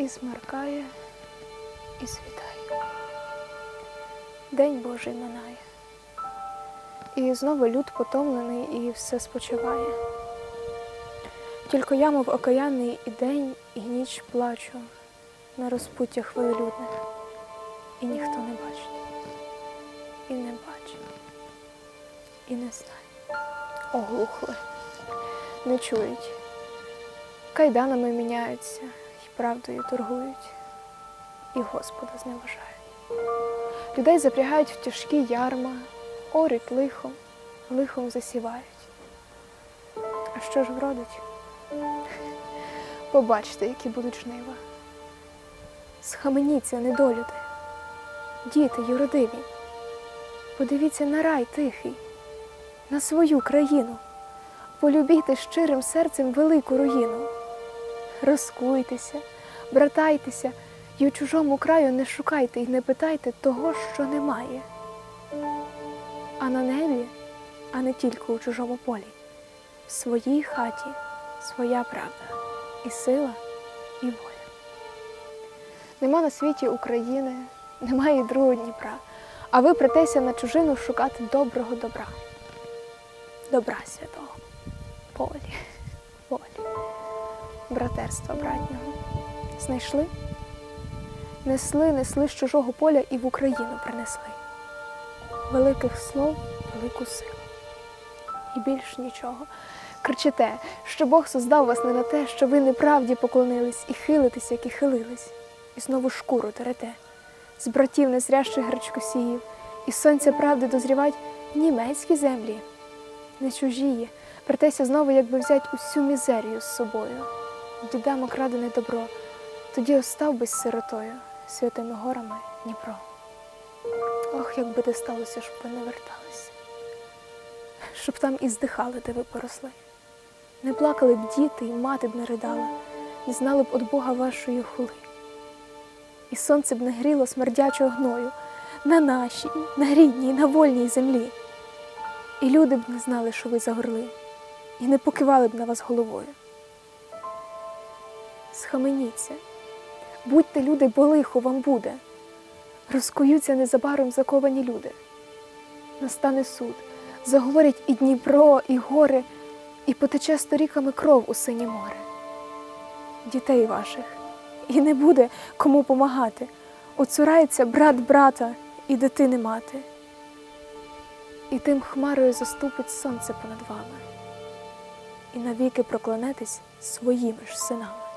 І смеркає, і світає. День Божий минає. І знову люд потомлений і все спочиває. Тільки я, мов окаянний, і день, і ніч плачу на розпуттях хвилелюдних, і ніхто не бачить, і не бачить, і не знає. Оглухли, не чують, кайданами міняються, правдою торгують, і Господа зневажають. Людей запрягають в тяжкі ярма, орють лихом, лихом засівають. А що ж вродить? Побачте, які будуть жнива. Схаменіться, недолюди, діти юродиві. Подивіться на рай тихий, на свою країну. Полюбійте щирим серцем велику руїну. Розкуйтеся, братайтеся, і у чужому краю не шукайте і не питайте того, що немає. А на небі, а не тільки у чужому полі, в своїй хаті своя правда, і сила, і воля. Нема на світі України, немає і другого Дніпра, а ви претеся на чужину шукати доброго добра, добра святого, полі, братерства братнього. Знайшли? Несли, несли з чужого поля і в Україну принесли. Великих слов, велику силу. І більш нічого. Кричите, що Бог создав вас не на те, що ви неправді поклонились і хилитесь, як і хилились, і знову шкуру терете, з братів незрящих гречкосіїв, і сонця правди дозрівать в німецькій землі, не чужії, претеся знову, якби взять усю мізерію з собою. Дідам окрадене добро, тоді остав би сиротою, святими горами Дніпро. Ох, як би те сталося, щоб ви не верталися, щоб там і здихали, де ви поросли. Не плакали б діти, і мати б не ридала, не знали б от Бога вашої хули. І сонце б не гріло смердячого гною на нашій, на рідній, на вольній землі. І люди б не знали, що ви загорли, і не покивали б на вас головою. Схаменіться, будьте люди, бо лихо вам буде. Розкуються незабаром заковані люди. Настане суд, заговорять і Дніпро, і гори, і потече сторіками кров у синє море. Дітей ваших, і не буде кому помагати. Оцурається брат брата і дитини мати. І тим хмарою заступить сонце понад вами, і навіки проклянетесь своїми ж синами.